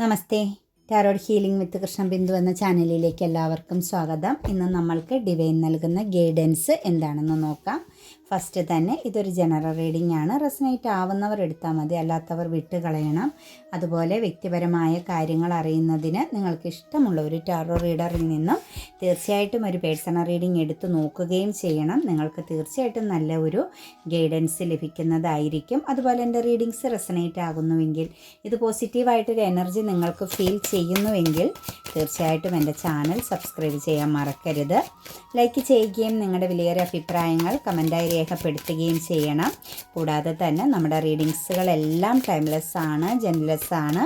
Namaste. Tarot healing with Krishna Bindu എന്ന ചാനലിലേക്ക് എല്ലാവർക്കും സ്വാഗതം. ഇന്ന് നമ്മൾക്ക് ഡിവൈൻ നൽകുന്ന ഗൈഡൻസ് എന്താണെന്ന് നോക്കാം. ഫസ്റ്റ് തന്നെ ഇതൊരു ജനറൽ റീഡിംഗ് ആണ്. റെസനേറ്റ് ആവുന്നവർ എടുത്താൽ മതി അല്ലാത്തവർ വിട്ട് കളയണം. അതുപോലെ വ്യക്തിപരമായ കാര്യങ്ങൾ അറിയുന്നതിന് നിങ്ങൾക്ക് ഇഷ്ടമുള്ള ഒരു ടാറോ റീഡറിൽ നിന്നും തീർച്ചയായിട്ടും ഒരു പേഴ്സണൽ റീഡിംഗ് എടുത്ത് നോക്കുകയും ചെയ്യണം. നിങ്ങൾക്ക് തീർച്ചയായിട്ടും നല്ല ഒരു ഗൈഡൻസ് ലഭിക്കുന്നതായിരിക്കും. അതുപോലെ എന്റെ റീഡിങ്സ് റെസനേറ്റ് ആകുന്നുവെങ്കിൽ ഇത് പോസിറ്റീവായിട്ടൊരു എനർജി നിങ്ങൾക്ക് ഫീൽ ചെയ്യുന്നുവെങ്കിൽ തീർച്ചയായിട്ടും എന്റെ ചാനൽ സബ്സ്ക്രൈബ് ചെയ്യാൻ മറക്കരുത്. ലൈക്ക് ചെയ്യുകയും നിങ്ങളുടെ വിലയേറെ അഭിപ്രായങ്ങൾ കമന്റായി രേഖപ്പെടുത്തുകയും ചെയ്യണം. കൂടാതെ തന്നെ നമ്മുടെ റീഡിങ്സുകളെല്ലാം ടൈംലെസ് ആണ് ജെൻലെസ് ആണ്.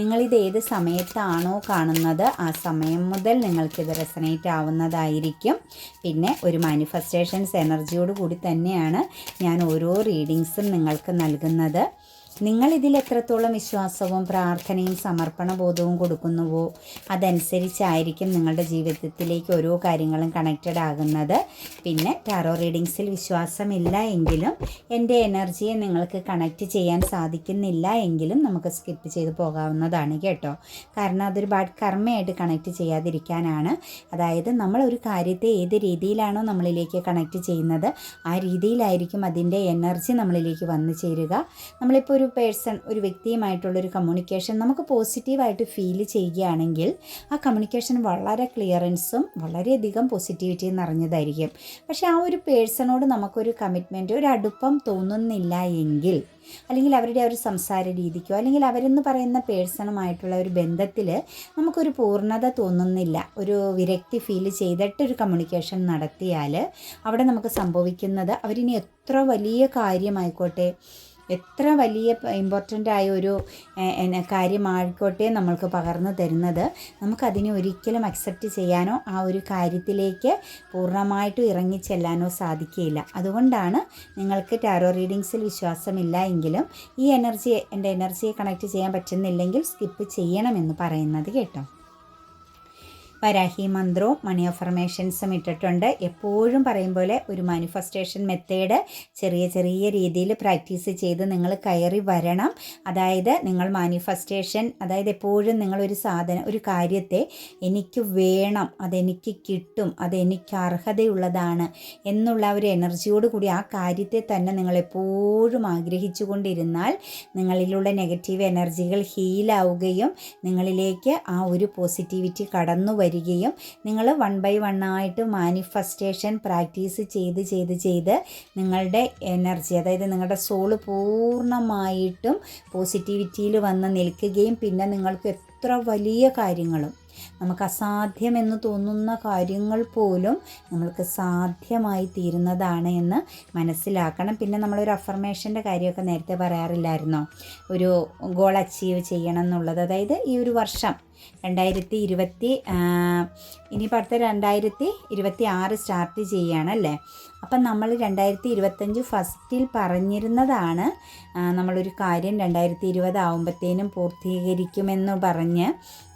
നിങ്ങളിത് ഏത് സമയത്താണോ കാണുന്നത് ആ സമയം മുതൽ നിങ്ങൾക്കിത് റെസനേറ്റ് ആവുന്നതായിരിക്കും. പിന്നെ ഒരു മാനിഫെസ്റ്റേഷൻസ് എനർജിയോട് കൂടി തന്നെയാണ് ഞാൻ ഓരോ റീഡിങ്സും നിങ്ങൾക്ക് നൽകുന്നത്. നിങ്ങൾ ഇതിൽ എത്രത്തോളം വിശ്വാസവും പ്രാർത്ഥനയും സമർപ്പണ ബോധവും കൊടുക്കുന്നുവോ അതനുസരിച്ചായിരിക്കും നിങ്ങളുടെ ജീവിതത്തിലേക്ക് ഓരോ കാര്യങ്ങളും കണക്റ്റഡ് ആകുന്നത്. പിന്നെ ടാറോ റീഡിങ്സിൽ വിശ്വാസമില്ല എങ്കിലും എന്റെ എനർജിയെ നിങ്ങൾക്ക് കണക്റ്റ് ചെയ്യാൻ സാധിക്കുന്നില്ല എങ്കിലും നമുക്ക് സ്കിപ്പ് ചെയ്ത് പോകാവുന്നതാണ് കേട്ടോ. കാരണം അതൊരു ബാഡ് കർമ്മയായിട്ട് കണക്റ്റ് ചെയ്യാതിരിക്കാനാണ്. അതായത് നമ്മൾ ഒരു കാര്യത്തെ ഏത് രീതിയിലാണോ നമ്മളിലേക്ക് കണക്റ്റ് ചെയ്യുന്നത് ആ രീതിയിലായിരിക്കും അതിന്റെ എനർജി നമ്മളിലേക്ക് വന്നു ചേരുക. നമ്മളിപ്പോൾ ഒരു പേഴ്സൺ ഒരു വ്യക്തിയുമായിട്ടുള്ളൊരു കമ്മ്യൂണിക്കേഷൻ നമുക്ക് പോസിറ്റീവായിട്ട് ഫീൽ ചെയ്യുകയാണെങ്കിൽ ആ കമ്മ്യൂണിക്കേഷൻ വളരെ ക്ലിയറൻസും വളരെയധികം പോസിറ്റിവിറ്റി നിറഞ്ഞതായിരിക്കും. പക്ഷേ ആ ഒരു പേഴ്സണോട് നമുക്കൊരു കമ്മിറ്റ്മെന്റ് ഒരു അടുപ്പം തോന്നുന്നില്ല എങ്കിൽ അല്ലെങ്കിൽ അവരുടെ ഒരു സംസാര രീതിക്കോ അല്ലെങ്കിൽ അവരെന്ന് പറയുന്ന പേഴ്സണുമായിട്ടുള്ള ഒരു ബന്ധത്തിൽ നമുക്കൊരു പൂർണത തോന്നുന്നില്ല. ഒരു വിരക്തി ഫീൽ ചെയ്തിട്ട് ഒരു കമ്മ്യൂണിക്കേഷൻ നടത്തിയാൽ അവിടെ നമുക്ക് സംഭവിക്കുന്നത് അവരിനി എത്ര വലിയ കാര്യമായിക്കോട്ടെ എത്ര വലിയ ഇമ്പോർട്ടന്റ് ആയ ഒരു കാര്യമായിക്കോട്ടെ നമ്മൾക്ക് പകർന്നു തരുന്നത്. നമുക്കതിനെ ഒരിക്കലും അക്സെപ്റ്റ് ചെയ്യാനോ ആ ഒരു കാര്യത്തിലേക്ക് പൂർണമായിട്ടും ഇറങ്ങിച്ചെല്ലാനോ സാധിക്കുകയില്ല. അതുകൊണ്ടാണ് നിങ്ങൾക്ക് ടാരോ റീഡിങ്സിൽ വിശ്വാസമില്ല എങ്കിലും ഈ എനർജിയെ എന്റെ എനർജിയെ കണക്ട് ചെയ്യാൻ പറ്റുന്നില്ലെങ്കിൽ സ്കിപ്പ് ചെയ്യണമെന്ന് പറയുന്നത് കേട്ടോ. വരാഹി മന്ത്രവും മണി അഫർമേഷൻസും ഇട്ടിട്ടുണ്ട്. എപ്പോഴും പറയും പോലെ ഒരു മാനിഫെസ്റ്റേഷൻ മെത്തേഡ് ചെറിയ ചെറിയ രീതിയിൽ പ്രാക്ടീസ് ചെയ്ത് നിങ്ങൾ കയറി വരണം. അതായത് നിങ്ങൾ മാനിഫെസ്റ്റേഷൻ അതായത് എപ്പോഴും നിങ്ങളൊരു സാധനം ഒരു കാര്യത്തെ എനിക്ക് വേണം അതെനിക്ക് കിട്ടും അതെനിക്ക് അർഹതയുള്ളതാണ് എന്നുള്ള ഒരു എനർജിയോട് കൂടി ആ കാര്യത്തെ തന്നെ നിങ്ങൾ എപ്പോഴും ആഗ്രഹിച്ചു കൊണ്ടിരുന്നാൽ നിങ്ങളിലുള്ള നെഗറ്റീവ് എനർജികൾ ഹീലാവുകയും നിങ്ങളിലേക്ക് ആ ഒരു പോസിറ്റിവിറ്റി കടന്നു വരികയും നിങ്ങൾ വൺ ബൈ വൺ ആയിട്ട് മാനിഫെസ്റ്റേഷൻ പ്രാക്ടീസ് ചെയ്ത് ചെയ്ത് ചെയ്ത് നിങ്ങളുടെ എനർജി അതായത് നിങ്ങളുടെ സോൾ പൂർണമായിട്ടും പോസിറ്റിവിറ്റിയിൽ വന്ന് നിൽക്കുകയും പിന്നെ നിങ്ങൾക്ക് എത്ര വലിയ കാര്യങ്ങളും നമുക്ക് അസാധ്യമെന്ന് തോന്നുന്ന കാര്യങ്ങൾ പോലും നമ്മൾക്ക് സാധ്യമായി തീരുന്നതാണ് എന്ന് മനസ്സിലാക്കണം. പിന്നെ നമ്മളൊരു അഫർമേഷന്റെ കാര്യമൊക്കെ നേരത്തെ പറയാറില്ലായിരുന്നോ? ഒരു ഗോൾ അച്ചീവ് ചെയ്യണം എന്നുള്ളത്. അതായത് ഈ ഒരു വർഷം രണ്ടായിരത്തി ഇരുപത്തി ഇനിയിപ്പോൾ അടുത്ത രണ്ടായിരത്തി ഇരുപത്തി ആറ് സ്റ്റാർട്ട് ചെയ്യുകയാണല്ലേ അപ്പം നമ്മൾ രണ്ടായിരത്തി ഇരുപത്തഞ്ച് ഫസ്റ്റിൽ പറഞ്ഞിരുന്നതാണ് നമ്മളൊരു കാര്യം രണ്ടായിരത്തി ഇരുപത് ആകുമ്പോഴത്തേനും പൂർത്തീകരിക്കുമെന്ന് പറഞ്ഞ്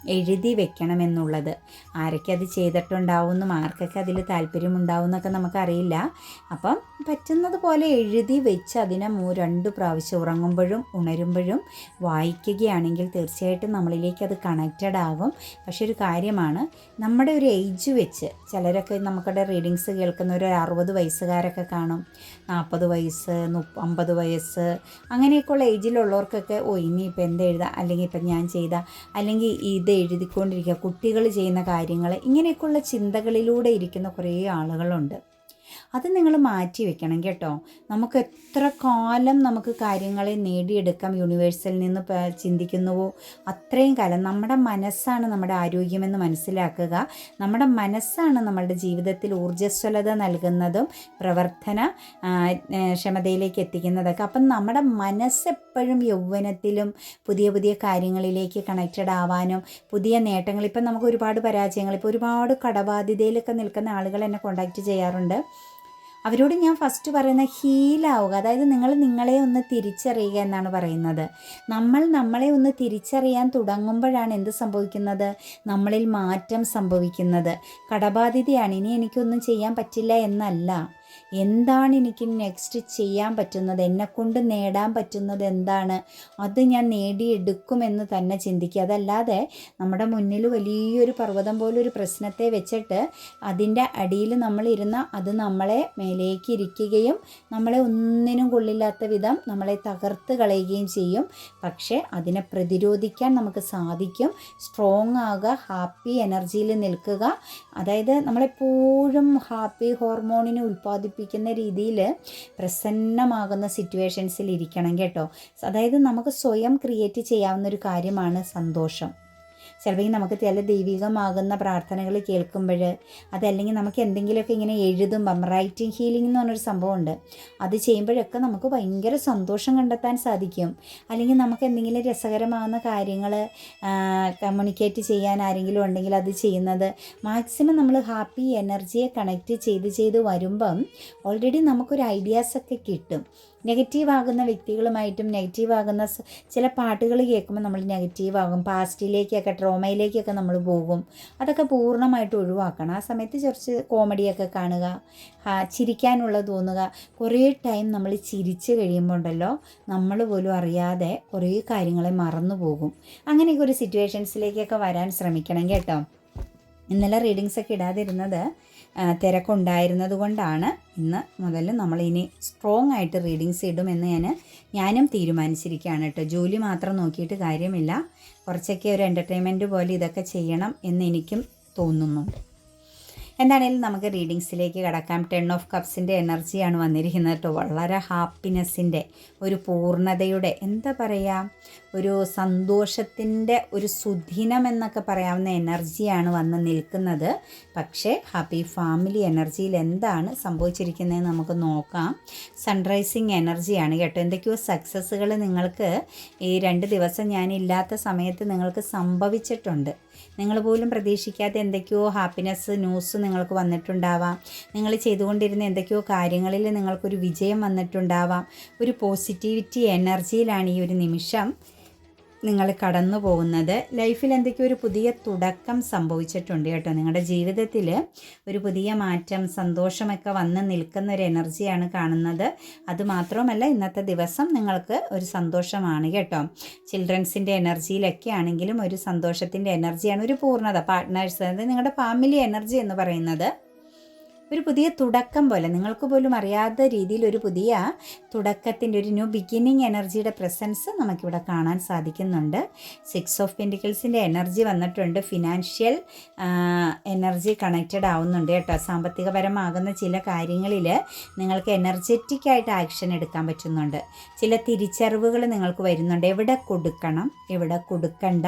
എഴുതി വെക്കണമെന്നുള്ളത്. ആരൊക്കെ അത് ചെയ്തിട്ടുണ്ടാവുമെന്നും ആർക്കൊക്കെ അതിൽ താല്പര്യമുണ്ടാവും എന്നൊക്കെ നമുക്കറിയില്ല. അപ്പം പറ്റുന്നത് പോലെ എഴുതി വെച്ച് അതിനെ രണ്ട് പ്രാവശ്യം ഉറങ്ങുമ്പോഴും ഉണരുമ്പോഴും വായിക്കുകയാണെങ്കിൽ തീർച്ചയായിട്ടും നമ്മളിലേക്ക് അത് കണക്റ്റഡ് ആകും പക്ഷെ ഒരു കാര്യമാണ് നമ്മുടെ ഒരു ഏജ് വെച്ച് ചിലരൊക്കെ നമുക്കടെ റീഡിങ്സ് കേൾക്കുന്ന ഒരു അറുപത് വയസ്സുകാരൊക്കെ കാണും. നാൽപ്പത് വയസ്സ് മുപ്പ അമ്പത് വയസ്സ് അങ്ങനെയൊക്കെയുള്ള ഏജിലുള്ളവർക്കൊക്കെ ഓ ഇനിയിപ്പോൾ എന്ത് എഴുതാം അല്ലെങ്കിൽ ഇപ്പം ഞാൻ ചെയ്ത? അല്ലെങ്കിൽ ഇത് എഴുതിക്കൊണ്ടിരിക്കുക. കുട്ടികൾ ചെയ്യുന്ന കാര്യങ്ങൾ ഇങ്ങനെയൊക്കെയുള്ള ചിന്തകളിലൂടെ ഇരിക്കുന്ന കുറേ ആളുകളുണ്ട്. അത് നിങ്ങൾ മാറ്റി വെക്കണം കേട്ടോ. നമുക്ക് എത്ര കാലം നമുക്ക് കാര്യങ്ങളെ നേടിയെടുക്കാം? യൂണിവേഴ്സിൽ നിന്ന് ചിന്തിക്കുന്നുവോ? അത്രയും കാലം നമ്മുടെ മനസ്സാണ് നമ്മുടെ ആരോഗ്യമെന്ന് മനസ്സിലാക്കുക. നമ്മുടെ മനസ്സാണ് നമ്മളുടെ ജീവിതത്തിൽ ഊർജസ്വലത നൽകുന്നതും പ്രവർത്തന ക്ഷമതയിലേക്ക് എത്തിക്കുന്നതൊക്കെ. അപ്പം നമ്മുടെ മനസ്സെപ്പോഴും യൗവനത്തിലും പുതിയ പുതിയ കാര്യങ്ങളിലേക്ക് കണക്റ്റഡ് ആവാനും പുതിയ നേട്ടങ്ങൾ ഇപ്പം നമുക്ക് ഒരുപാട് പരാജയങ്ങൾ ഇപ്പോൾ ഒരുപാട് കടബാധ്യതയിലൊക്കെ നിൽക്കുന്ന ആളുകൾ എന്നെ കോണ്ടാക്ട് ചെയ്യാറുണ്ട്. അവരോട് ഞാൻ ഫസ്റ്റ് പറയുന്ന ഹീലാവുക അതായത് നിങ്ങൾ നിങ്ങളെ ഒന്ന് തിരിച്ചറിയുക എന്നാണ് പറയുന്നത്. നമ്മൾ നമ്മളെ ഒന്ന് തിരിച്ചറിയാൻ തുടങ്ങുമ്പോഴാണ് എന്ത് സംഭവിക്കുന്നത്? നമ്മളിൽ മാറ്റം സംഭവിക്കുന്നത്. കടബാധിതയാണ് ഇനി എനിക്കൊന്നും ചെയ്യാൻ പറ്റില്ല എന്നല്ല. എന്താണ് എനിക്ക് നെക്സ്റ്റ് ചെയ്യാൻ പറ്റുന്നത്? എന്നെക്കൊണ്ട് നേടാൻ പറ്റുന്നത് എന്താണ്? അത് ഞാൻ നേടിയെടുക്കുമെന്ന് തന്നെ ചിന്തിക്കുക. അതല്ലാതെ നമ്മുടെ മുന്നിൽ വലിയൊരു പർവതം പോലൊരു പ്രശ്നത്തെ വെച്ചിട്ട് അതിന്റെ അടിയിൽ നമ്മളിരുന്ന അത് നമ്മളെ മേലേക്ക് ഇരിക്കുകയും നമ്മളെ ഒന്നിനും കൊള്ളില്ലാത്ത വിധം നമ്മളെ തകർത്ത് കളയുകയും ചെയ്യും. പക്ഷേ അതിനെ പ്രതിരോധിക്കാൻ നമുക്ക് സാധിക്കും. സ്ട്രോങ് ആകുക ഹാപ്പി എനർജിയിൽ നിൽക്കുക. അതായത് നമ്മളെപ്പോഴും ഹാപ്പി ഹോർമോണിനെ ഉൽപ്പാദിപ്പിക്കുന്ന രീതിയിൽ പ്രസന്നമാകുന്ന സിറ്റുവേഷൻസിൽ ഇരിക്കണം കേട്ടോ. അതായത് നമുക്ക് സ്വയം ക്രിയേറ്റ് ചെയ്യാവുന്ന ഒരു കാര്യമാണ് സന്തോഷം. ചിലപ്പോൾ നമുക്ക് ചില ദൈവികമാകുന്ന പ്രാർത്ഥനകൾ കേൾക്കുമ്പോൾ അതല്ലെങ്കിൽ നമുക്ക് എന്തെങ്കിലുമൊക്കെ ഇങ്ങനെ എഴുതുമ്പം റൈറ്റിംഗ് ഹീലിംഗ് എന്ന് പറഞ്ഞൊരു സംഭവമുണ്ട്. അത് ചെയ്യുമ്പോഴൊക്കെ നമുക്ക് ഭയങ്കര സന്തോഷം കണ്ടെത്താൻ സാധിക്കും. അല്ലെങ്കിൽ നമുക്ക് എന്തെങ്കിലും രസകരമാകുന്ന കാര്യങ്ങൾ കമ്മ്യൂണിക്കേറ്റ് ചെയ്യാൻ ആരെങ്കിലും ഉണ്ടെങ്കിൽ അത് ചെയ്യുന്നത് മാക്സിമം നമ്മൾ ഹാപ്പി എനർജിയെ കണക്റ്റ് ചെയ്ത് ചെയ്ത് വരുമ്പം ഓൾറെഡി നമുക്കൊരു ഐഡിയാസൊക്കെ കിട്ടും. നെഗറ്റീവ് ആകുന്ന വ്യക്തികളുമായിട്ടും നെഗറ്റീവ് ആകുന്ന ചില പാട്ടുകൾ കേൾക്കുമ്പോൾ നമ്മൾ നെഗറ്റീവ് ആകും. പാസ്റ്റിലേക്കൊക്കെ ട്രോമയിലേക്കൊക്കെ നമ്മൾ പോകും. അതൊക്കെ പൂർണമായിട്ട് ഒഴിവാക്കണം. ആ സമയത്ത് കുറച്ച് കോമഡിയൊക്കെ കാണുക ചിരിക്കാനുള്ള തോന്നുക. കുറേ ടൈം നമ്മൾ ചിരിച്ച് കഴിയുമ്പോൾ ഉണ്ടല്ലോ നമ്മൾ പോലും അറിയാതെ കുറേ കാര്യങ്ങളെ മറന്നു പോകും. അങ്ങനെയൊക്കെ ഒരു സിറ്റുവേഷൻസിലേക്കൊക്കെ വരാൻ ശ്രമിക്കണം കേട്ടോ. ഇന്നലെ റീഡിങ്സൊക്കെ ഇടാതിരുന്നത് തിരക്കുണ്ടായിരുന്നത് കൊണ്ടാണ് ഇന്ന് മുതൽ നമ്മളിനി സ്ട്രോങ് ആയിട്ട് റീഡിങ്സ് ഇടുമെന്ന് ഞാൻ ഞാനും തീരുമാനിച്ചിരിക്കുകയാണ് കേട്ടോ. ജോലി മാത്രം നോക്കിയിട്ട് കാര്യമില്ല. കുറച്ചൊക്കെ ഒരു എന്റർടൈൻമെന്റ് പോലെ ഇതൊക്കെ ചെയ്യണം എന്ന് എനിക്കും തോന്നുന്നു. എന്താണേലും നമുക്ക് റീഡിങ്സിലേക്ക് കടക്കാം. ടെൻ ഓഫ് കപ്സിന്റെ എനർജിയാണ് വന്നിരിക്കുന്നത് കേട്ടോ വളരെ ഹാപ്പിനെസ്സിന്റെ ഒരു പൂർണതയുടെ എന്താ പറയുക ഒരു സന്തോഷത്തിന്റെ ഒരു സുദിനം എന്നൊക്കെ പറയാവുന്ന എനർജിയാണ് വന്ന് നിൽക്കുന്നത്. പക്ഷേ ഹാപ്പി ഫാമിലി എനർജിയിൽ എന്താണ് സംഭവിച്ചിരിക്കുന്നതെന്ന് നമുക്ക് നോക്കാം. സൺറൈസിങ് എനർജിയാണ് കേട്ടോ. എന്തൊക്കെയോ സക്സസ്സുകൾ നിങ്ങൾക്ക് ഈ രണ്ട് ദിവസം ഞാനില്ലാത്ത സമയത്ത് നിങ്ങൾക്ക് സംഭവിച്ചിട്ടുണ്ട്. നിങ്ങൾ പോലും പ്രതീക്ഷിക്കാത്ത എന്തൊക്കെയോ ഹാപ്പിനെസ് ന്യൂസ് നിങ്ങൾക്ക് വന്നിട്ടുണ്ടാവാം. നിങ്ങൾ ചെയ്തുകൊണ്ടിരുന്ന എന്തൊക്കെയോ കാര്യങ്ങളിൽ നിങ്ങൾക്കൊരു വിജയം വന്നിട്ടുണ്ടാവാം. ഒരു പോസിറ്റിവിറ്റി എനർജിയിലാണ് ഈ ഒരു നിമിഷം. നിങ്ങൾ കടന്നു പോകുന്നത്. ലൈഫിൽ എന്തൊക്കെയോ ഒരു പുതിയ തുടക്കം സംഭവിച്ചിട്ടുണ്ട് കേട്ടോ. നിങ്ങളുടെ ജീവിതത്തിൽ ഒരു പുതിയ മാറ്റം സന്തോഷമൊക്കെ വന്ന് നിൽക്കുന്ന ഒരു എനർജിയാണ് കാണുന്നത്. അതുമാത്രവുമല്ല ഇന്നത്തെ ദിവസം നിങ്ങൾക്ക് ഒരു സന്തോഷമാണ് കേട്ടോ. ചിൽഡ്രൻസിന്റെ എനർജിയിലൊക്കെ ആണെങ്കിലും ഒരു സന്തോഷത്തിന്റെ എനർജിയാണ് ഒരു പൂർണത. പാർട്ട്നേഴ്സ് അതായത് നിങ്ങളുടെ ഫാമിലി എനർജി എന്ന് പറയുന്നത് ഒരു പുതിയ തുടക്കം പോലെ. നിങ്ങൾക്ക് പോലും അറിയാത്ത രീതിയിൽ ഒരു പുതിയ തുടക്കത്തിന്റെ ഒരു ന്യൂ ബിഗിനിങ് എനർജിയുടെ പ്രസൻസ് നമുക്കിവിടെ കാണാൻ സാധിക്കുന്നുണ്ട്. സിക്സ് ഓഫ് പെന്റിക്കിൾസിന്റെ എനർജി വന്നിട്ടുണ്ട്. ഫിനാൻഷ്യൽ എനർജി കണക്റ്റഡ് ആവുന്നുണ്ട് കേട്ടോ. സാമ്പത്തികപരമാകുന്ന ചില കാര്യങ്ങളിൽ നിങ്ങൾക്ക് എനർജറ്റിക് ആയിട്ട് ആക്ഷൻ എടുക്കാൻ പറ്റുന്നുണ്ട്. ചില തിരിച്ചറിവുകൾ നിങ്ങൾക്ക് വരുന്നുണ്ട്. എവിടെ കൊടുക്കണം എവിടെ കൊടുക്കണ്ട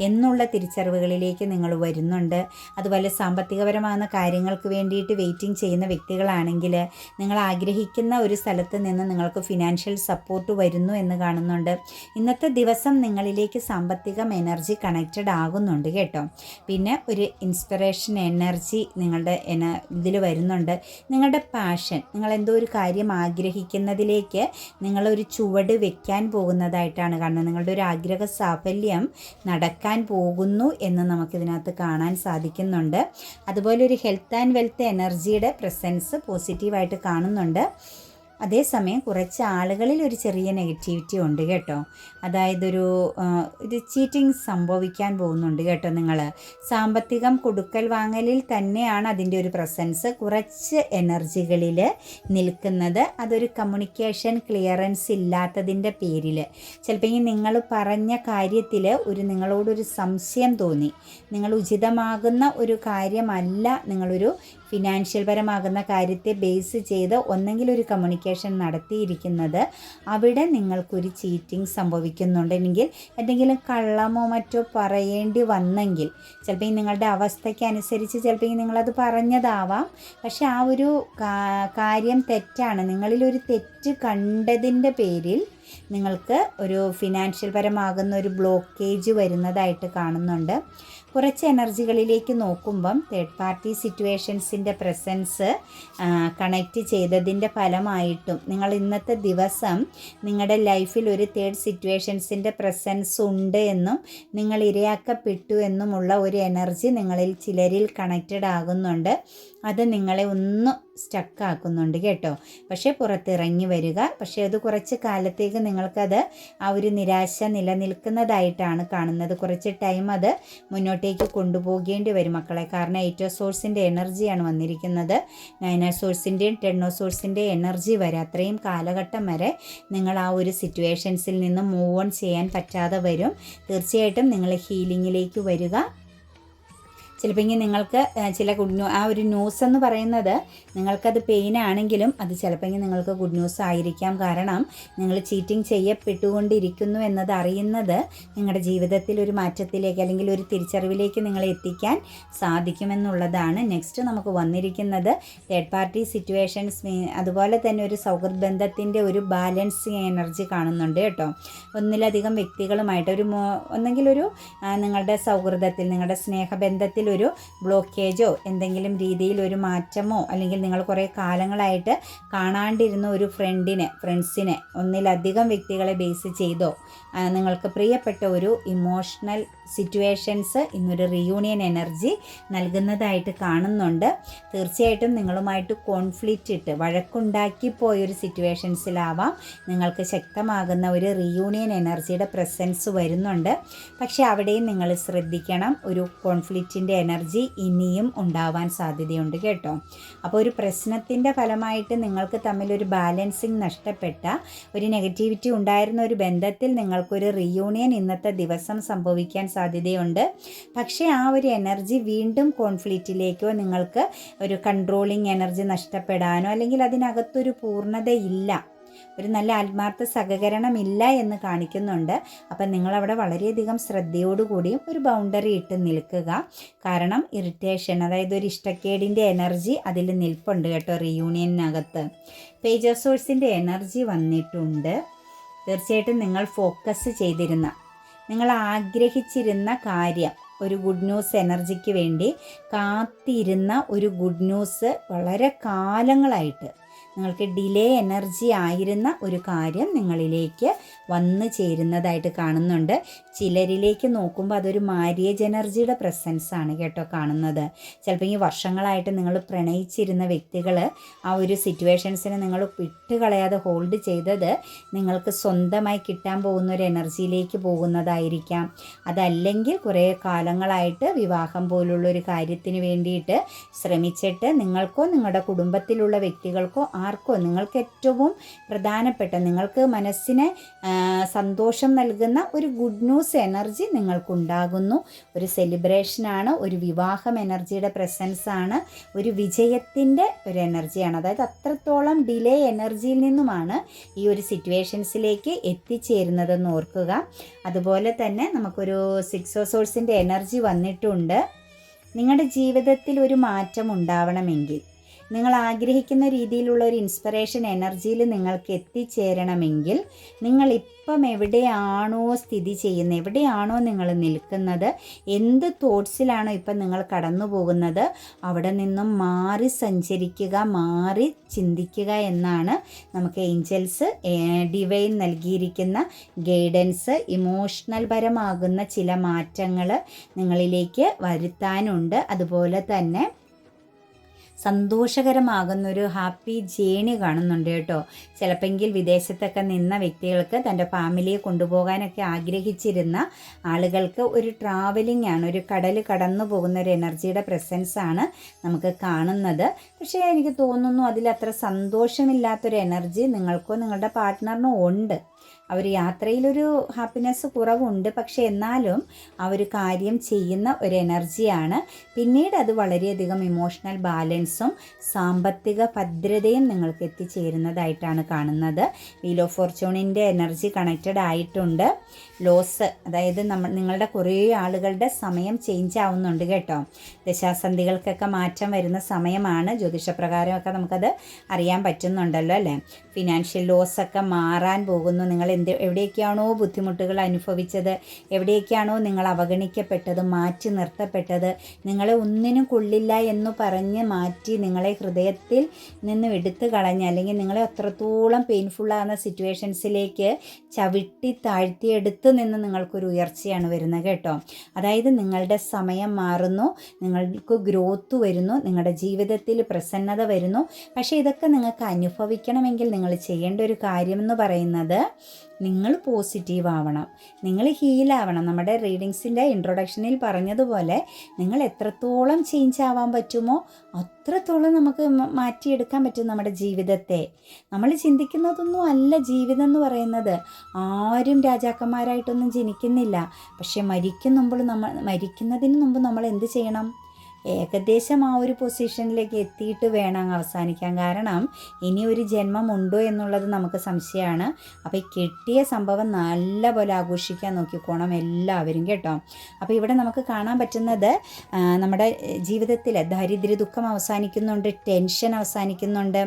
എന്നുള്ള തിരിച്ചറിവുകളിലേക്ക് നിങ്ങൾ വരുന്നുണ്ട്. അതുപോലെ സാമ്പത്തികപരമാകുന്ന കാര്യങ്ങൾക്ക് വേണ്ടിയിട്ട് വെയിറ്റിംഗ് മാർക്കറ്റിംഗ് ചെയ്യുന്ന വ്യക്തികളാണെങ്കിൽ നിങ്ങൾ ആഗ്രഹിക്കുന്ന ഒരു സ്ഥലത്ത് നിന്ന് നിങ്ങൾക്ക് ഫിനാൻഷ്യൽ സപ്പോർട്ട് വരുന്നു എന്ന് കാണുന്നുണ്ട്. ഇന്നത്തെ ദിവസം നിങ്ങളിലേക്ക് സാമ്പത്തികം എനർജി കണക്റ്റഡ് ആകുന്നുണ്ട് കേട്ടോ. പിന്നെ ഒരു ഇൻസ്പിറേഷൻ എനർജി നിങ്ങളുടെ എന ഇതിൽ വരുന്നുണ്ട്. നിങ്ങളുടെ പാഷൻ നിങ്ങൾ എന്തോ ഒരു കാര്യം ആഗ്രഹിക്കുന്നതിലേക്ക് നിങ്ങളൊരു ചുവട് വെക്കാൻ പോകുന്നതായിട്ടാണ് കാണുന്നത്. നിങ്ങളുടെ ഒരു ആഗ്രഹ സാഫല്യം നടക്കാൻ പോകുന്നു എന്ന് നമുക്കിതിനകത്ത് കാണാൻ സാധിക്കുന്നുണ്ട്. അതുപോലെ ഒരു ഹെൽത്ത് ആൻഡ് വെൽത്ത് എനർജി എനർജിയുടെ പ്രസൻസ് പോസിറ്റീവായിട്ട് കാണുന്നുണ്ട്. അതേസമയം കുറച്ച് ആളുകളിൽ ഒരു ചെറിയ നെഗറ്റിവിറ്റി ഉണ്ട് കേട്ടോ. അതായത് ഒരു ഒരു ചീറ്റിംഗ് സംഭവിക്കാൻ പോകുന്നുണ്ട് കേട്ടോ നിങ്ങൾ സാമ്പത്തികം കൊടുക്കൽ വാങ്ങലിൽ തന്നെയാണ് അതിന്റെ ഒരു പ്രസൻസ്. കുറച്ച് എനർജികളിൽ നിൽക്കുന്നത് അതൊരു കമ്മ്യൂണിക്കേഷൻ ക്ലിയറൻസ് ഇല്ലാത്തതിന്റെ പേരിൽ ചിലപ്പോൾ ഈ നിങ്ങൾ പറഞ്ഞ കാര്യത്തിൽ ഒരു നിങ്ങളോടൊരു സംശയം തോന്നി. നിങ്ങൾ ഉചിതമാകുന്ന ഒരു കാര്യമല്ല നിങ്ങളൊരു ഫിനാൻഷ്യൽ പരമാകുന്ന കാര്യത്തെ ബേസ് ചെയ്ത് ഒന്നെങ്കിലും ഒരു കമ്മ്യൂണിക്കേഷൻ നടത്തിയിരിക്കുന്നത്. അവിടെ നിങ്ങൾക്കൊരു ചീറ്റിംഗ് സംഭവിക്കുന്നുണ്ടെങ്കിൽ എന്തെങ്കിലും കള്ളമോ മറ്റോ പറയേണ്ടി വന്നെങ്കിൽ ചിലപ്പോൾ നിങ്ങളുടെ അവസ്ഥയ്ക്ക് അനുസരിച്ച് ചിലപ്പോൾ നിങ്ങളത് പറഞ്ഞതാവാം. പക്ഷെ ആ ഒരു കാര്യം തെറ്റാണ്. നിങ്ങളിലൊരു തെറ്റ് കണ്ടതിന്റെ പേരിൽ നിങ്ങൾക്ക് ഒരു ഫിനാൻഷ്യൽ പരമാകുന്ന ഒരു ബ്ലോക്കേജ് വരുന്നതായിട്ട് കാണുന്നുണ്ട്. കുറച്ച് എനർജികളിലേക്ക് നോക്കുമ്പം തേർഡ് പാർട്ടി സിറ്റുവേഷൻസിന്റെ പ്രസൻസ് കണക്റ്റ് ചെയ്തതിന്റെ ഫലമായിട്ടും നിങ്ങൾ ഇന്നത്തെ ദിവസം നിങ്ങളുടെ ലൈഫിൽ ഒരു തേർഡ് സിറ്റുവേഷൻസിന്റെ പ്രസൻസ് ഉണ്ട് എന്നും നിങ്ങൾ ഇരയാക്കപ്പെട്ടു എന്നുമുള്ള ഒരു എനർജി നിങ്ങളിൽ ചിലരിൽ കണക്റ്റഡ് ആകുന്നുണ്ട്. അത് നിങ്ങളെ ഒന്ന് സ്റ്റക്കാക്കുന്നുണ്ട് കേട്ടോ. പക്ഷേ പുറത്തിറങ്ങി വരിക പക്ഷേ അത് കുറച്ച് കാലത്തേക്ക് നിങ്ങൾക്കത് ആ ഒരു നിരാശ നിലനിൽക്കുന്നതായിട്ടാണ് കാണുന്നത്. കുറച്ച് ടൈം അത് മുന്നോട്ടേക്ക് കൊണ്ടുപോകേണ്ടി വരും മക്കളെ. കാരണം എയ്റ്റോ സോഴ്സിന്റെ എനർജിയാണ് വന്നിരിക്കുന്നത്. നയനോ സോഴ്സിന്റെയും ടെണ്ണോ സോഴ്സിന്റെയും എനർജി വരെ അത്രയും കാലഘട്ടം വരെ നിങ്ങൾ ആ ഒരു സിറ്റുവേഷൻസിൽ നിന്ന് മൂവ് ഓൺ ചെയ്യാൻ പറ്റാതെ വരും. തീർച്ചയായിട്ടും നിങ്ങൾ ഹീലിങ്ങിലേക്ക് വരിക. ചിലപ്പോൾ ഇങ്ങനെ നിങ്ങൾക്ക് ചില ഗുഡ് ന്യൂ ആ ഒരു ന്യൂസ് എന്ന് പറയുന്നത് നിങ്ങൾക്കത് പെയിൻ ആണെങ്കിലും അത് ചിലപ്പോൾ നിങ്ങൾക്ക് ഗുഡ് ന്യൂസ് ആയിരിക്കാം. കാരണം നിങ്ങൾ ചീറ്റിംഗ് ചെയ്യപ്പെട്ടുകൊണ്ടിരിക്കുന്നു എന്നത് അറിയുന്നത് നിങ്ങളുടെ ജീവിതത്തിൽ ഒരു മാറ്റത്തിലേക്ക് അല്ലെങ്കിൽ ഒരു തിരിച്ചറിവിലേക്ക് നിങ്ങളെ എത്തിക്കാൻ സാധിക്കുമെന്നുള്ളതാണ് നെക്സ്റ്റ് നമുക്ക് വന്നിരിക്കുന്നത് തേർഡ് പാർട്ടി സിറ്റുവേഷൻസ് അതുപോലെ തന്നെ ഒരു സൗഹൃദ ബന്ധത്തിന്റെ ഒരു ബാലൻസിങ് എനർജി കാണുന്നുണ്ട് കേട്ടോ. ഒന്നിലധികം വ്യക്തികളുമായിട്ട് ഒരു മോ ഒന്നെങ്കിൽ ഒരു നിങ്ങളുടെ സൗഹൃദത്തിൽ നിങ്ങളുടെ സ്നേഹബന്ധത്തിൽ ഒരു ബ്ലോക്കേജോ എന്തെങ്കിലും രീതിയിൽ ഒരു മാറ്റമോ അല്ലെങ്കിൽ നിങ്ങൾ കുറേ കാലങ്ങളായിട്ട് കാണാണ്ടിരുന്ന ഒരു ഫ്രണ്ടിനെ ഫ്രണ്ട്സിനെ ഒന്നിലധികം വ്യക്തികളെ ബേസ് ചെയ്തോ നിങ്ങൾക്ക് പ്രിയപ്പെട്ട ഒരു ഇമോഷണൽ സിറ്റുവേഷൻസ് ഇന്നൊരു റിയൂണിയൻ എനർജി നൽകുന്നതായിട്ട് കാണുന്നുണ്ട്. തീർച്ചയായിട്ടും നിങ്ങളുമായിട്ട് കോൺഫ്ലിക്റ്റ് ഇട്ട് വഴക്കുണ്ടാക്കി പോയൊരു സിറ്റുവേഷൻസിലാവാം നിങ്ങൾക്ക് ശക്തമാകുന്ന ഒരു റിയൂണിയൻ എനർജിയുടെ പ്രസൻസ് വരുന്നുണ്ട്. പക്ഷേ അവിടെയും നിങ്ങൾ ശ്രദ്ധിക്കണം ഒരു കോൺഫ്ലിക്റ്റിന്റെ എനർജി ഇനിയും ഉണ്ടാവാൻ സാധ്യതയുണ്ട് കേട്ടോ. അപ്പോൾ ഒരു പ്രശ്നത്തിന്റെ ഫലമായിട്ട് നിങ്ങൾക്ക് തമ്മിലൊരു ബാലൻസിങ് നഷ്ടപ്പെട്ട ഒരു നെഗറ്റിവിറ്റി ഉണ്ടായിരുന്ന ഒരു ബന്ധത്തിൽ നിങ്ങൾക്കൊരു റിയൂണിയൻ ഇന്നത്തെ ദിവസം സംഭവിക്കാൻ സാധ്യതയുണ്ട്. പക്ഷേ ആ ഒരു എനർജി വീണ്ടും കോൺഫ്ലിക്റ്റിലേക്കോ നിങ്ങൾക്ക് ഒരു കൺട്രോളിങ് എനർജി നഷ്ടപ്പെടാനോ അല്ലെങ്കിൽ അതിനകത്തൊരു പൂർണതയില്ല ഒരു നല്ല ആത്മാർത്ഥ സഹകരണമില്ല എന്ന് കാണിക്കുന്നുണ്ട്. അപ്പം നിങ്ങളവിടെ വളരെയധികം ശ്രദ്ധയോടുകൂടിയും ഒരു ബൗണ്ടറി ഇട്ട് നിൽക്കുക. കാരണം ഇറിറ്റേഷൻ അതായത് ഒരു ഇഷ്ടക്കേടിന്റെ എനർജി അതിൽ നിൽപ്പുണ്ട് കേട്ടോ റീയൂണിയനകത്ത് പേജ് ഓഫ് സോഴ്സിന്റെ എനർജി വന്നിട്ടുണ്ട്. തീർച്ചയായിട്ടും നിങ്ങൾ ഫോക്കസ് ചെയ്തിരുന്ന നിങ്ങൾ ആഗ്രഹിച്ചിരുന്ന കാര്യം ഒരു ഗുഡ് ന്യൂസ് എനർജിക്ക് വേണ്ടി കാത്തിരുന്ന ഒരു ഗുഡ് ന്യൂസ് വളരെ കാലങ്ങളായിട്ട് നിങ്ങൾക്ക് ഡിലേ എനർജി ആയിരുന്ന ഒരു കാര്യം നിങ്ങളിലേക്ക് വന്നു ചേരുന്നതായിട്ട് കാണുന്നുണ്ട്. ചിലരിലേക്ക് നോക്കുമ്പോൾ അതൊരു മാര്യേജ് എനർജിയുടെ പ്രസൻസ് ആണ് കേട്ടോ കാണുന്നത്. ചിലപ്പോൾ ഈ വർഷങ്ങളായിട്ട് നിങ്ങൾ പ്രണയിച്ചിരുന്ന വ്യക്തികൾ ആ ഒരു സിറ്റുവേഷൻസിനെ നിങ്ങൾ വിട്ടുകളയാതെ ഹോൾഡ് ചെയ്തത് നിങ്ങൾക്ക് സ്വന്തമായി കിട്ടാൻ പോകുന്ന ഒരു എനർജിയിലേക്ക് പോകുന്നതായിരിക്കാം. അതല്ലെങ്കിൽ കുറേ കാലങ്ങളായിട്ട് വിവാഹം പോലുള്ള ഒരു കാര്യത്തിന് വേണ്ടിയിട്ട് ശ്രമിച്ചിട്ട് നിങ്ങൾക്കോ നിങ്ങളുടെ കുടുംബത്തിലുള്ള വ്യക്തികൾക്കോ ആർക്കോ നിങ്ങൾക്ക് ഏറ്റവും പ്രധാനപ്പെട്ട നിങ്ങൾക്ക് മനസ്സിനെ സന്തോഷം നൽകുന്ന ഒരു ഗുഡ് ന്യൂസ് എനർജി നിങ്ങൾക്കുണ്ടാകുന്നു. ഒരു സെലിബ്രേഷനാണ് ഒരു വിവാഹം എനർജിയുടെ പ്രസൻസ് ആണ് ഒരു വിജയത്തിന്റെ ഒരു എനർജിയാണ് അതായത് അത്രത്തോളം ഡിലേ എനർജിയിൽ നിന്നുമാണ് ഈ ഒരു സിറ്റുവേഷൻസിലേക്ക് എത്തിച്ചേരുന്നതെന്ന് ഓർക്കുക. അതുപോലെ തന്നെ നമുക്കൊരു സിക്സ് സോഴ്സിന്റെ എനർജി വന്നിട്ടുണ്ട്. നിങ്ങളുടെ ജീവിതത്തിൽ ഒരു മാറ്റം ഉണ്ടാവണമെങ്കിൽ നിങ്ങൾ ആഗ്രഹിക്കുന്ന രീതിയിലുള്ള ഒരു ഇൻസ്പിറേഷൻ എനർജിയിൽ നിങ്ങൾക്ക് എത്തിച്ചേരണമെങ്കിൽ നിങ്ങൾ ഇപ്പം എവിടെയാണോ സ്ഥിതി ചെയ്യുന്നത് എവിടെയാണോ നിങ്ങൾ നിൽക്കുന്നത് എന്ത് തോട്ട്സിലാണോ ഇപ്പം നിങ്ങൾ കടന്നു പോകുന്നത് അവിടെ നിന്നും മാറി സഞ്ചരിക്കുക മാറി ചിന്തിക്കുക എന്നാണ് നമുക്ക് ഏഞ്ചൽസ് ഡിവൈൻ നൽകിയിരിക്കുന്ന ഗൈഡൻസ് ഇമോഷണൽ പരമാകുന്ന ചില മാറ്റങ്ങൾ നിങ്ങളിലേക്ക് വരുത്താനുണ്ട്. അതുപോലെ തന്നെ സന്തോഷകരമാകുന്ന ഒരു ഹാപ്പി ജേണി കാണുന്നുണ്ട് കേട്ടോ. ചിലപ്പെങ്കിൽ വിദേശത്തൊക്കെ നിന്ന വ്യക്തികൾക്ക് തന്റെ ഫാമിലിയെ കൊണ്ടുപോകാനൊക്കെ ആഗ്രഹിച്ചിരുന്ന ആളുകൾക്ക് ഒരു ട്രാവലിംഗ് ആണ് ഒരു കടൽ കടന്നു പോകുന്ന ഒരു എനർജിയുടെ പ്രസൻസ് ആണ് നമുക്ക് കാണുന്നത്. പക്ഷേ എനിക്ക് തോന്നുന്നു അതിൽ അത്ര സന്തോഷമില്ലാത്തൊരു എനർജി നിങ്ങൾക്കോ നിങ്ങളുടെ പാർട്ട്ണറിനോ ഉണ്ട്. ഒരു യാത്രയിലൊരു ഹാപ്പിനെസ് കുറവുണ്ട്. പക്ഷെ എന്നാലും ആ ഒരു കാര്യം ചെയ്യുന്ന ഒരു എനർജിയാണ് പിന്നീട് അത് വളരെയധികം ഇമോഷണൽ ബാലൻസും സാമ്പത്തിക ഭദ്രതയും നിങ്ങൾക്ക് എത്തിച്ചേരുന്നതായിട്ടാണ് കാണുന്നത്. വീൽ ഓഫ് ഫോർച്യൂണിന്റെ എനർജി കണക്റ്റഡ് ആയിട്ടുണ്ട്. ലോസ് അതായത് നമ്മൾ നിങ്ങളുടെ കുറേ ആളുകളുടെ സമയം ചേഞ്ച് ആവുന്നുണ്ട് കേട്ടോ. ദശാസന്ധികൾക്കൊക്കെ മാറ്റം വരുന്ന സമയമാണ്. ജ്യോതിഷപ്രകാരമൊക്കെ നമുക്കത് അറിയാൻ പറ്റുന്നുണ്ടല്ലോ അല്ലേ? ഫിനാൻഷ്യൽ ലോസൊക്കെ മാറാൻ പോകുന്നു. നിങ്ങൾ എന്ത് എവിടെയൊക്കെയാണോ ബുദ്ധിമുട്ടുകൾ അനുഭവിച്ചത് എവിടെയൊക്കെയാണോ നിങ്ങൾ അവഗണിക്കപ്പെട്ടത് മാറ്റി നിർത്തപ്പെട്ടത് നിങ്ങളെ ഒന്നിനും കൊള്ളില്ല എന്ന് പറഞ്ഞ് മാറ്റി നിങ്ങളെ ഹൃദയത്തിൽ നിന്ന് എടുത്തു കളഞ്ഞ് അല്ലെങ്കിൽ നിങ്ങളെ അത്രത്തോളം പെയിൻഫുള്ളാകുന്ന സിറ്റുവേഷൻസിലേക്ക് ചവിട്ടി താഴ്ത്തിയെടുത്ത് നിന്ന് നിങ്ങൾക്കൊരു ഉയർച്ചയാണ് വരുന്നത് കേട്ടോ. അതായത് നിങ്ങളുടെ സമയം മാറുന്നു നിങ്ങൾക്ക് ഗ്രോത്ത് വരുന്നു നിങ്ങളുടെ ജീവിതത്തിൽ പ്രസന്നത വരുന്നു. പക്ഷേ ഇതൊക്കെ നിങ്ങൾക്ക് അനുഭവിക്കണമെങ്കിൽ നിങ്ങൾ ചെയ്യേണ്ട ഒരു കാര്യം എന്ന് പറയുന്നത് നിങ്ങൾ പോസിറ്റീവ് ആവണം. നിങ്ങൾ ഹീലാവണം നമ്മുടെ റീഡിങ്സിന്റെ ഇൻട്രൊഡക്ഷനിൽ പറഞ്ഞതുപോലെ നിങ്ങൾ എത്രത്തോളം ചേഞ്ച് ആവാൻ പറ്റുമോ അത്രത്തോളം നമുക്ക് മാറ്റിയെടുക്കാൻ പറ്റും നമ്മുടെ ജീവിതത്തെ. നമ്മൾ ചിന്തിക്കുന്നതൊന്നും അല്ല ജീവിതം എന്ന് പറയുന്നത്. ആരും രാജാക്കന്മാരായിട്ടൊന്നും ജനിക്കുന്നില്ല. പക്ഷെ മരിക്കും മുമ്പ് നമ്മൾ മരിക്കുന്നതിന് മുമ്പ് നമ്മൾ എന്ത് ചെയ്യണം? ഏകദേശം ആ ഒരു പൊസിഷനിലേക്ക് എത്തിയിട്ട് വേണം അവസാനിക്കാൻ. കാരണം ഇനി ഒരു ജന്മം ഉണ്ടോ എന്നുള്ളത് നമുക്ക് സംശയമാണ്. അപ്പോൾ ഈ കിട്ടിയ സംഭവം നല്ല പോലെ ആഘോഷിക്കാൻ നോക്കിക്കോണം എല്ലാവരും കേട്ടോ. അപ്പോൾ ഇവിടെ നമുക്ക് കാണാൻ പറ്റുന്നത് നമ്മുടെ ജീവിതത്തിൽ ദാരിദ്ര്യ ദുഃഖം അവസാനിക്കുന്നുണ്ട് ടെൻഷൻ അവസാനിക്കുന്നുണ്ട്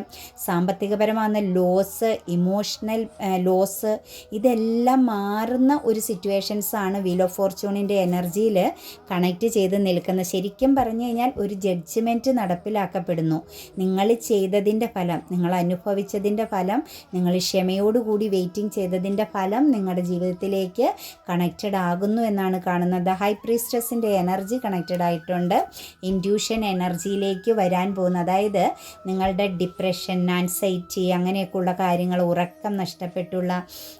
സാമ്പത്തികപരമാകുന്ന ലോസ് ഇമോഷണൽ ലോസ് ഇതെല്ലാം മാറുന്ന ഒരു സിറ്റുവേഷൻസാണ് വീൽ ഓഫ് ഫോർച്യൂണിന്റെ എനർജിയിൽ കണക്ട് ചെയ്ത് നിൽക്കുന്നത്. ശരിക്കും പറഞ്ഞു കഴിഞ്ഞാൽ ഒരു ജഡ്ജ്മെന്റ് നടപ്പിലാക്കപ്പെടുന്നു. നിങ്ങൾ ചെയ്തതിന്റെ ഫലം നിങ്ങൾ അനുഭവിച്ചതിന്റെ ഫലം നിങ്ങൾ ക്ഷമയോടുകൂടി വെയിറ്റിംഗ് ചെയ്തതിന്റെ ഫലം നിങ്ങളുടെ ജീവിതത്തിലേക്ക് കണക്റ്റഡ് ആകുന്നു എന്നാണ് കാണുന്നത്. ഹൈ പ്രീസ്റ്റസിന്റെ എനർജി കണക്റ്റഡ് ആയിട്ടുണ്ട്. ഇൻഡ്യൂഷൻ എനർജിയിലേക്ക് വരാൻ പോകുന്ന. അതായത് നിങ്ങളുടെ ഡിപ്രഷൻ ആൻസൈറ്റി അങ്ങനെയൊക്കെയുള്ള കാര്യങ്ങൾ ഉറക്കം നഷ്ടപ്പെട്ടുള്ള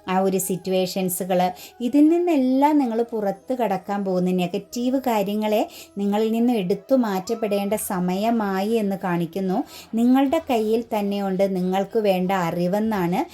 ആ ഒരു സിറ്റുവേഷൻസുകൾ ഇതിൽ നിന്നെല്ലാം നിങ്ങൾ പുറത്ത് കടക്കാൻ പോകുന്ന. നെഗറ്റീവ് കാര്യങ്ങളെ നിങ്ങളിൽ നിന്ന് എടുത്തു മാറ്റപ്പെടേണ്ട സമയമായി എന്ന് കാണിക്കുന്നു. നിങ്ങളുടെ കയ്യിൽ തന്നെയുണ്ട്. നിങ്ങൾക്ക് വേണ്ട അറിവെന്നാണ്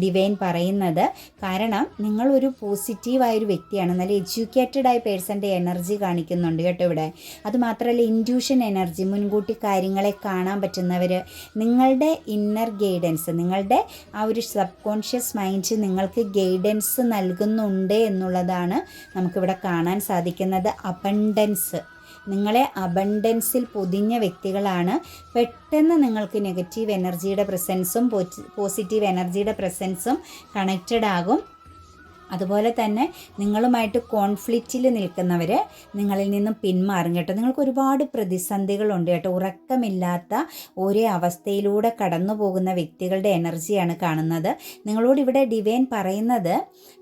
ഡിവൈൻ പറയുന്നത്. കാരണം നിങ്ങൾ ഒരു പോസിറ്റീവായൊരു വ്യക്തിയാണ്. നല്ല എഡ്യൂക്കേറ്റഡ് ആയ പേഴ്സന്റെ എനർജി കാണിക്കുന്നുണ്ട് കേട്ടോ ഇവിടെ. അതുമാത്രമല്ല ഇൻഡ്യൂഷൻ എനർജി മുൻകൂട്ടി കാര്യങ്ങളെ കാണാൻ പറ്റുന്നവർ നിങ്ങളുടെ ഇന്നർ ഗൈഡൻസ് നിങ്ങളുടെ ആ ഒരു സബ് കോൺഷ്യസ് മൈൻഡ് നിങ്ങൾക്ക് ഗൈഡൻസ് നൽകുന്നുണ്ട് എന്നുള്ളതാണ് നമുക്കിവിടെ കാണാൻ സാധിക്കുന്നത്. അബണ്ടൻസ് നിങ്ങളെ അബണ്ടൻസിൽ പൊതിഞ്ഞ വ്യക്തികളാണ്. പെട്ടെന്ന് നിങ്ങൾക്ക് നെഗറ്റീവ് എനർജിയുടെ പ്രസൻസും പോസിറ്റീവ് എനർജിയുടെ പ്രസൻസും കണക്റ്റഡ് ആകും. അതുപോലെ തന്നെ നിങ്ങളുമായിട്ട് കോൺഫ്ലിക്റ്റിൽ നിൽക്കുന്നവർ നിങ്ങളിൽ നിന്നും പിന്മാറും കേട്ടോ. നിങ്ങൾക്ക് ഒരുപാട് പ്രതിസന്ധികളുണ്ട് കേട്ടോ. ഉറക്കമില്ലാത്ത ഒരേ അവസ്ഥയിലൂടെ കടന്നു പോകുന്ന വ്യക്തികളുടെ എനർജിയാണ് കാണുന്നത്. നിങ്ങളോട് ഇവിടെ ഡിവൈൻ പറയുന്നത്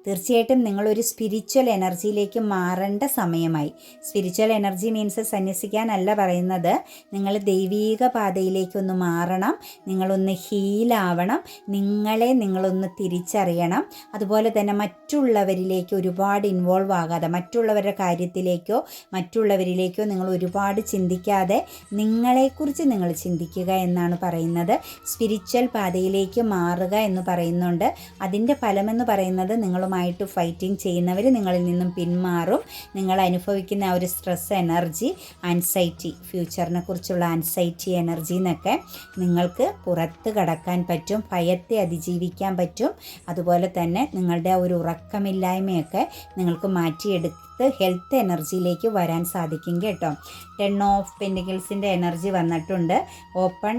തീർച്ചയായിട്ടും നിങ്ങളൊരു സ്പിരിച്വൽ എനർജിയിലേക്ക് മാറേണ്ട സമയമായി. സ്പിരിച്വൽ എനർജി മീൻസ് സന്യസിക്കാനല്ല പറയുന്നത്. നിങ്ങൾ ദൈവീക പാതയിലേക്കൊന്ന് മാറണം. നിങ്ങളൊന്ന് ഹീലാവണം നിങ്ങളെ നിങ്ങളൊന്ന് തിരിച്ചറിയണം. അതുപോലെ തന്നെ മറ്റുള്ളവരിലേക്ക് ഒരുപാട് ഇൻവോൾവ് ആകാതെ മറ്റുള്ളവരുടെ കാര്യത്തിലേക്കോ മറ്റുള്ളവരിലേക്കോ നിങ്ങൾ ഒരുപാട് ചിന്തിക്കാതെ നിങ്ങളെക്കുറിച്ച് നിങ്ങൾ ചിന്തിക്കുക എന്നാണ് പറയുന്നത്. സ്പിരിച്വൽ പാതയിലേക്ക് മാറുക എന്ന് പറയുന്നുണ്ട്. അതിന്റെ ഫലമെന്ന് പറയുന്നത് നിങ്ങളുമായിട്ട് ഫൈറ്റിംഗ് ചെയ്യുന്നവർ നിങ്ങളിൽ നിന്നും പിന്മാറും. നിങ്ങൾ അനുഭവിക്കുന്ന ആ ഒരു സ്ട്രെസ് എനർജി ആൻസൈറ്റി ഫ്യൂച്ചറിനെ കുറിച്ചുള്ള ആൻസൈറ്റി എനർജി എന്നൊക്കെ നിങ്ങൾക്ക് പുറത്ത് കടക്കാൻ പറ്റും ഭയത്തെ അതിജീവിക്കാൻ പറ്റും. അതുപോലെ തന്നെ നിങ്ങളുടെ ആ ഒരു ഉറക്കമില്ലായ്മയൊക്കെ നിങ്ങൾക്ക് മാറ്റിയെടുത്ത് ഹെൽത്ത് എനർജിയിലേക്ക് വരാൻ സാധിക്കും കേട്ടോ. ടെൻ ഓഫ് പെൻഡിക്കിൾസിന്റെ എനർജി വന്നിട്ടുണ്ട്. ഓപ്പൺ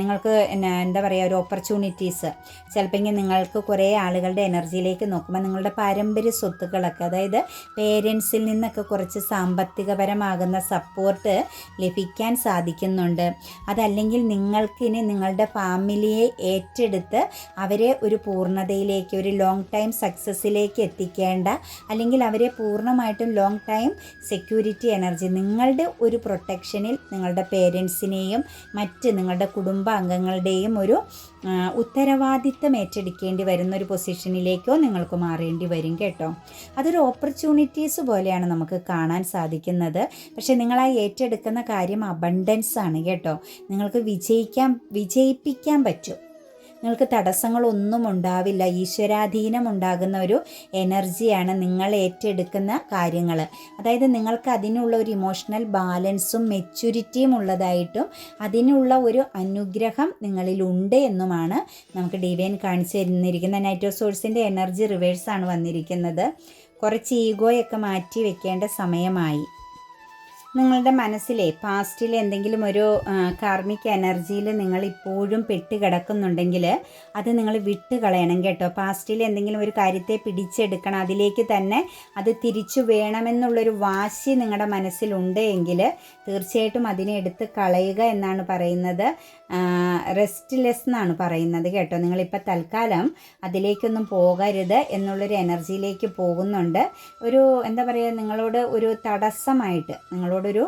നിങ്ങൾക്ക് എന്താ പറയുക ഒരു ഓപ്പർച്യൂണിറ്റീസ് ചിലപ്പോൾ നിങ്ങൾക്ക് കുറേ ആളുകളുടെ എനർജിയിലേക്ക് നോക്കുമ്പോൾ നിങ്ങളുടെ പാരമ്പര്യ സ്വത്തുക്കളൊക്കെ അതായത് പേരൻസിൽ നിന്നൊക്കെ കുറച്ച് സാമ്പത്തികപരമാകുന്ന സപ്പോർട്ട് ലഭിക്കാൻ സാധിക്കുന്നുണ്ട്. അതല്ലെങ്കിൽ നിങ്ങൾക്ക് ഇനി നിങ്ങളുടെ ഫാമിലിയെ ഏറ്റെടുത്ത് അവരെ ഒരു പൂർണതയിലേക്ക് ഒരു ലോങ് ടൈം സക്സസ്സിലേക്ക് എത്തിക്കേണ്ട അല്ലെങ്കിൽ അവരെ പൂർണമായിട്ടും ലോങ് ടൈം സെക്യൂരിറ്റി എനർജി നിങ്ങളുടെ ഒരു പ്രൊട്ടക്ഷനിൽ നിങ്ങളുടെ പേരൻസിനെയും മറ്റ് നിങ്ങളുടെ കുടുംബാംഗങ്ങളുടെയും ഒരു ഉത്തരവാദിത്തം ഏറ്റെടുക്കേണ്ടി വരുന്ന ഒരു പൊസിഷനിലേക്കോ നിങ്ങൾക്ക് മാറേണ്ടി വരും കേട്ടോ. അതൊരു ഓപ്പർച്യൂണിറ്റീസ് പോലെയാണ് നമുക്ക് കാണാൻ സാധിക്കുന്നത്. പക്ഷേ നിങ്ങൾ ആ ഏറ്റെടുക്കുന്ന കാര്യം അബണ്ടൻസ് ആണ് കേട്ടോ. നിങ്ങൾക്ക് വിജയിക്കാൻ വിജയിപ്പിക്കാൻ പറ്റും. നിങ്ങൾക്ക് തടസ്സങ്ങളൊന്നും ഉണ്ടാവില്ല. ഈശ്വരാധീനം ഉണ്ടാകുന്ന ഒരു എനർജിയാണ് നിങ്ങൾ ഏറ്റെടുക്കുന്ന കാര്യങ്ങൾ. അതായത് നിങ്ങൾക്ക് അതിനുള്ള ഒരു ഇമോഷണൽ ബാലൻസും മെച്യൂരിറ്റിയും ഉള്ളതായിട്ടും അതിനുള്ള ഒരു അനുഗ്രഹം നിങ്ങളിലുണ്ട് എന്നുമാണ് നമുക്ക് ഡിവൈൻ കാണിച്ചു തന്നിരിക്കുന്ന നൈറ്റോ സോഴ്സിന്റെ എനർജി റിവേഴ്സാണ് വന്നിരിക്കുന്നത്. കുറച്ച് ഈഗോയൊക്കെ മാറ്റി വെക്കേണ്ട സമയമായി. നിങ്ങളുടെ മനസ്സിലെ പാസ്റ്റിൽ എന്തെങ്കിലും ഒരു കാർമിക് എനർജിയിൽ നിങ്ങൾ ഇപ്പോഴും പെട്ട് കിടക്കുന്നുണ്ടെങ്കിൽ അത് നിങ്ങൾ വിട്ട് കളയണം കേട്ടോ. പാസ്റ്റിൽ എന്തെങ്കിലും ഒരു കാര്യത്തെ പിടിച്ചെടുക്കണം. അതിലേക്ക് തന്നെ അത് തിരിച്ചു വേണമെന്നുള്ളൊരു വാശി നിങ്ങളുടെ മനസ്സിലുണ്ട് എങ്കിൽ തീർച്ചയായിട്ടും അതിനെ എടുത്ത് കളയുക എന്നാണ് പറയുന്നത്. റെസ്റ്റ്ലെസ് എന്നാണ് പറയുന്നത് കേട്ടോ. നിങ്ങളിപ്പോൾ തൽക്കാലം അതിലേക്കൊന്നും പോകരുത് എന്നുള്ളൊരു എനർജിയിലേക്ക് പോകുന്നുണ്ട്. ഒരു എന്താ പറയുക നിങ്ങളോട് ഒരു തടസ്സമായിട്ട് നിങ്ങളോടൊരു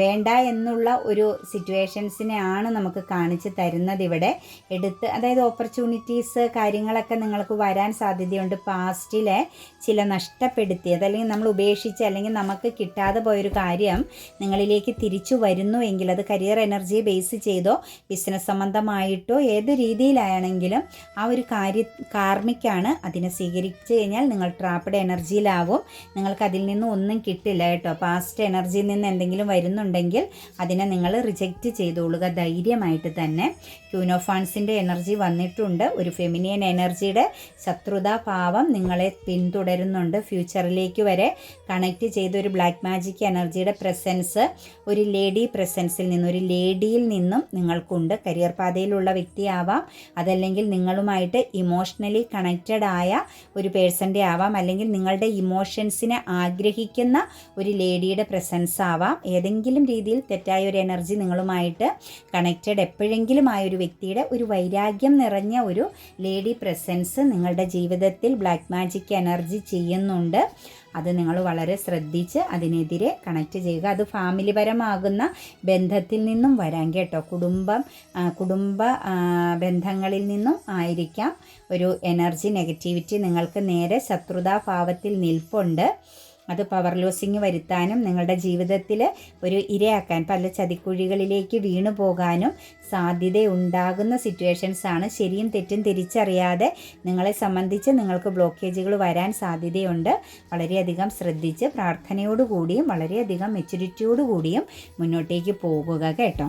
വേണ്ട എന്നുള്ള ഒരു സിറ്റുവേഷൻസിനെയാണ് നമുക്ക് കാണിച്ച് തരുന്നത് ഇവിടെ. എടുത്ത് അതായത് ഓപ്പർച്യൂണിറ്റീസ് കാര്യങ്ങളൊക്കെ നിങ്ങൾക്ക് വരാൻ സാധ്യതയുണ്ട്. പാസ്റ്റിലെ ചില നഷ്ടപ്പെടുത്തി അതല്ലെങ്കിൽ നമ്മൾ ഉപേക്ഷിച്ച് അല്ലെങ്കിൽ നമുക്ക് കിട്ടാതെ പോയൊരു കാര്യം നിങ്ങളിലേക്ക് തിരിച്ചു വരുന്നു എങ്കിൽ അത് കരിയർ എനർജിയെ ബേസ് ചെയ്തോ ബിസിനസ് സംബന്ധമായിട്ടോ ഏത് രീതിയിലാണെങ്കിലും ആ ഒരു കാര്യ കാർമിക്കാണ് അതിനെ സ്വീകരിച്ചു കഴിഞ്ഞാൽ നിങ്ങൾ ട്രാപ്പഡ് എനർജിയിലാവും നിങ്ങൾക്ക് അതിൽ നിന്നും ഒന്നും കിട്ടില്ല കേട്ടോ. പാസ്റ്റ് എനർജിയിൽ നിന്ന് എന്തെങ്കിലും വരുന്നുണ്ടെങ്കിൽ അതിനെ നിങ്ങൾ റിജക്റ്റ് ചെയ്തോളുക ധൈര്യമായിട്ട് തന്നെ. ക്യൂനോഫാൻസിന്റെ എനർജി വന്നിട്ടുണ്ട്. ഒരു ഫെമിനിയൻ എനർജിയുടെ ശത്രുതാഭാവം നിങ്ങളെ പിന്തുടരുന്നുണ്ട്. ഫ്യൂച്ചറിലേക്ക് വരെ കണക്റ്റ് ചെയ്ത ഒരു ബ്ലാക്ക് മാജിക് എനർജിയുടെ പ്രസൻസ് ഒരു ലേഡി പ്രസൻസിൽ നിന്ന് ഒരു ലേഡിയിൽ നിന്നും നിങ്ങൾക്കുണ്ട്. കരിയർ പാതയിലുള്ള വ്യക്തിയാവാം. അതല്ലെങ്കിൽ നിങ്ങളുമായിട്ട് ഇമോഷണലി കണക്റ്റഡ് ആയ ഒരു പേഴ്സന്റെ ആവാം. അല്ലെങ്കിൽ നിങ്ങളുടെ ഇമോഷൻസിനെ ആഗ്രഹിക്കുന്ന ഒരു ലേഡിയുടെ പ്രസൻസ് ആവാം. ഏതെങ്കിലും രീതിയിൽ തെറ്റായ ഒരു എനർജി നിങ്ങളുമായിട്ട് കണക്റ്റഡ് എപ്പോഴെങ്കിലും ആയ വ്യക്തിയുടെ ഒരു വൈരാഗ്യം നിറഞ്ഞ ഒരു ലേഡി പ്രസൻസ് നിങ്ങളുടെ ജീവിതത്തിൽ ബ്ലാക്ക് മാജിക് എനർജി ചെയ്യുന്നുണ്ട്. അത് നിങ്ങൾ വളരെ ശ്രദ്ധിച്ച് അതിനെതിരെ കണക്ട് ചെയ്യുക. അത് ഫാമിലിപരമാകുന്ന ബന്ധത്തിൽ നിന്നും വരാം കേട്ടോ. കുടുംബം കുടുംബ ബന്ധങ്ങളിൽ നിന്നും ആയിരിക്കാം ഒരു എനർജി നെഗറ്റിവിറ്റി നിങ്ങൾക്ക് നേരെ ശത്രുതാഭാവത്തിൽ നിൽപ്പുണ്ട്. അത് പവർ ലോസിങ് വരുത്താനും നിങ്ങളുടെ ജീവിതത്തിൽ ഒരു ഇരയാക്കാൻ പല ചതിക്കുഴികളിലേക്ക് വീണു പോകാനും സാധ്യതയുണ്ടാകുന്ന സിറ്റുവേഷൻസ് ആണ്. ശരിയും തെറ്റും തിരിച്ചറിയാതെ നിങ്ങളെ സംബന്ധിച്ച് നിങ്ങൾക്ക് ബ്ലോക്കേജുകൾ വരാൻ സാധ്യതയുണ്ട്. വളരെയധികം ശ്രദ്ധിച്ച് പ്രാർത്ഥനയോടുകൂടിയും വളരെയധികം മെച്യൂരിറ്റിയോടുകൂടിയും മുന്നോട്ടേക്ക് പോകുക കേട്ടോ.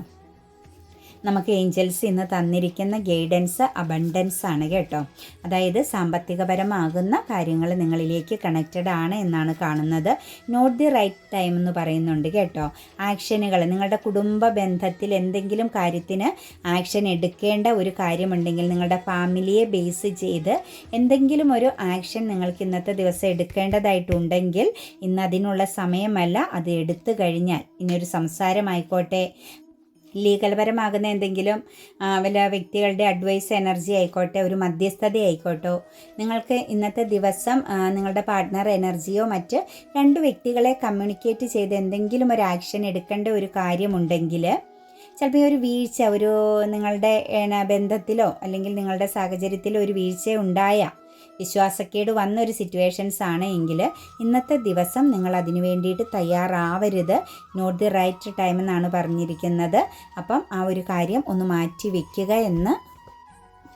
നമുക്ക് ഏഞ്ചൽസ് ഇന്ന് തന്നിരിക്കുന്ന ഗൈഡൻസ് അബണ്ടൻസ് ആണ് കേട്ടോ. അതായത് സാമ്പത്തികപരമാകുന്ന കാര്യങ്ങൾ നിങ്ങളിലേക്ക് കണക്റ്റഡ് ആണ് എന്നാണ് കാണുന്നത്. നോട്ട് ദി റൈറ്റ് ടൈം എന്ന് പറയുന്നുണ്ട് കേട്ടോ. ആക്ഷനുകൾ നിങ്ങളുടെ കുടുംബ ബന്ധത്തിൽ എന്തെങ്കിലും കാര്യത്തിന് ആക്ഷൻ എടുക്കേണ്ട ഒരു കാര്യമുണ്ടെങ്കിൽ നിങ്ങളുടെ ഫാമിലിയെ ബേസ് ചെയ്ത് എന്തെങ്കിലും ഒരു ആക്ഷൻ നിങ്ങൾക്ക് ഇന്നത്തെ ദിവസം എടുക്കേണ്ടതായിട്ടുണ്ടെങ്കിൽ ഇന്ന് അതിനുള്ള സമയമല്ല. അത് എടുത്തു കഴിഞ്ഞാൽ ഇനിയൊരു സംസാരമായിക്കോട്ടെ. ലീഗൽപരമാകുന്ന എന്തെങ്കിലും വല്ല വ്യക്തികളുടെ അഡ്വൈസ് എനർജി ആയിക്കോട്ടെ ഒരു മധ്യസ്ഥത ആയിക്കോട്ടോ. നിങ്ങൾക്ക് ഇന്നത്തെ ദിവസം നിങ്ങളുടെ പാർട്ട്ണർ എനർജിയോ മറ്റ് രണ്ട് വ്യക്തികളെ കമ്മ്യൂണിക്കേറ്റ് ചെയ്ത് എന്തെങ്കിലും ഒരു ആക്ഷൻ എടുക്കേണ്ട ഒരു കാര്യമുണ്ടെങ്കിൽ ചിലപ്പോൾ ഒരു വീഴ്ച ഒരു നിങ്ങളുടെ ബന്ധത്തിലോ അല്ലെങ്കിൽ നിങ്ങളുടെ സാഹചര്യത്തിലോ ഒരു വീഴ്ച ഉണ്ടായ വിശ്വാസക്കേട് വന്നൊരു സിറ്റുവേഷൻസ് ആണ് എങ്കിൽ ഇന്നത്തെ ദിവസം നിങ്ങൾ അതിനു വേണ്ടിയിട്ട് തയ്യാറാവരുത്. നോട്ട് ദി റൈറ്റ് ടൈം എന്നാണ് പറഞ്ഞിരിക്കുന്നത്. അപ്പം ആ ഒരു കാര്യം ഒന്ന് മാറ്റി വയ്ക്കുക എന്ന്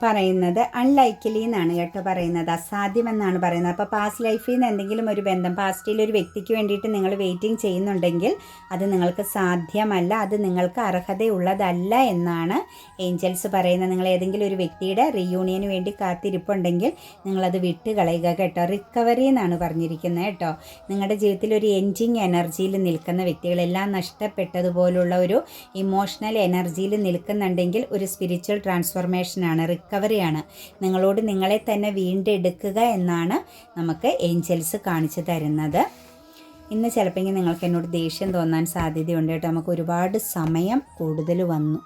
പറയുന്നത് അൺലൈക്കലി എന്നാണ് കേട്ടോ പറയുന്നത്. അസാധ്യമെന്നാണ് പറയുന്നത്. അപ്പോൾ പാസ്റ്റ് ലൈഫിൽ നിന്ന് എന്തെങ്കിലും ഒരു ബന്ധം പാസ്റ്റിൽ ഒരു വ്യക്തിക്ക് വേണ്ടിയിട്ട് നിങ്ങൾ വെയിറ്റിംഗ് ചെയ്യുന്നുണ്ടെങ്കിൽ അത് നിങ്ങൾക്ക് സാധ്യമല്ല അത് നിങ്ങൾക്ക് അർഹതയുള്ളതല്ല എന്നാണ് ഏഞ്ചൽസ് പറയുന്നത്. നിങ്ങൾ ഏതെങ്കിലും ഒരു വ്യക്തിയുടെ റീയൂണിയന് വേണ്ടി കാത്തിരിപ്പുണ്ടെങ്കിൽ നിങ്ങളത് വിട്ട് കളയുക കേട്ടോ. റിക്കവറി എന്നാണ് പറഞ്ഞിരിക്കുന്നത് കേട്ടോ. നിങ്ങളുടെ ജീവിതത്തിൽ ഒരു എൻജിങ് എനർജിയിൽ നിൽക്കുന്ന വ്യക്തികളെല്ലാം നഷ്ടപ്പെട്ടതുപോലുള്ള ഒരു ഇമോഷണൽ എനർജിയിൽ നിൽക്കുന്നുണ്ടെങ്കിൽ ഒരു സ്പിരിച്വൽ ട്രാൻസ്ഫോർമേഷനാണ് റിക്കവറി റിക്കവറിയാണ് നിങ്ങളോട് നിങ്ങളെ തന്നെ വീണ്ടെടുക്കുക എന്നാണ് നമുക്ക് ഏഞ്ചൽസ് കാണിച്ചു തരുന്നത്. ഇന്ന് ചിലപ്പോൾ നിങ്ങൾക്ക് എന്നോട് ദേഷ്യം തോന്നാൻ സാധ്യതയുണ്ട് കേട്ടോ. നമുക്ക് ഒരുപാട് സമയം കൂടുതൽ വന്നു.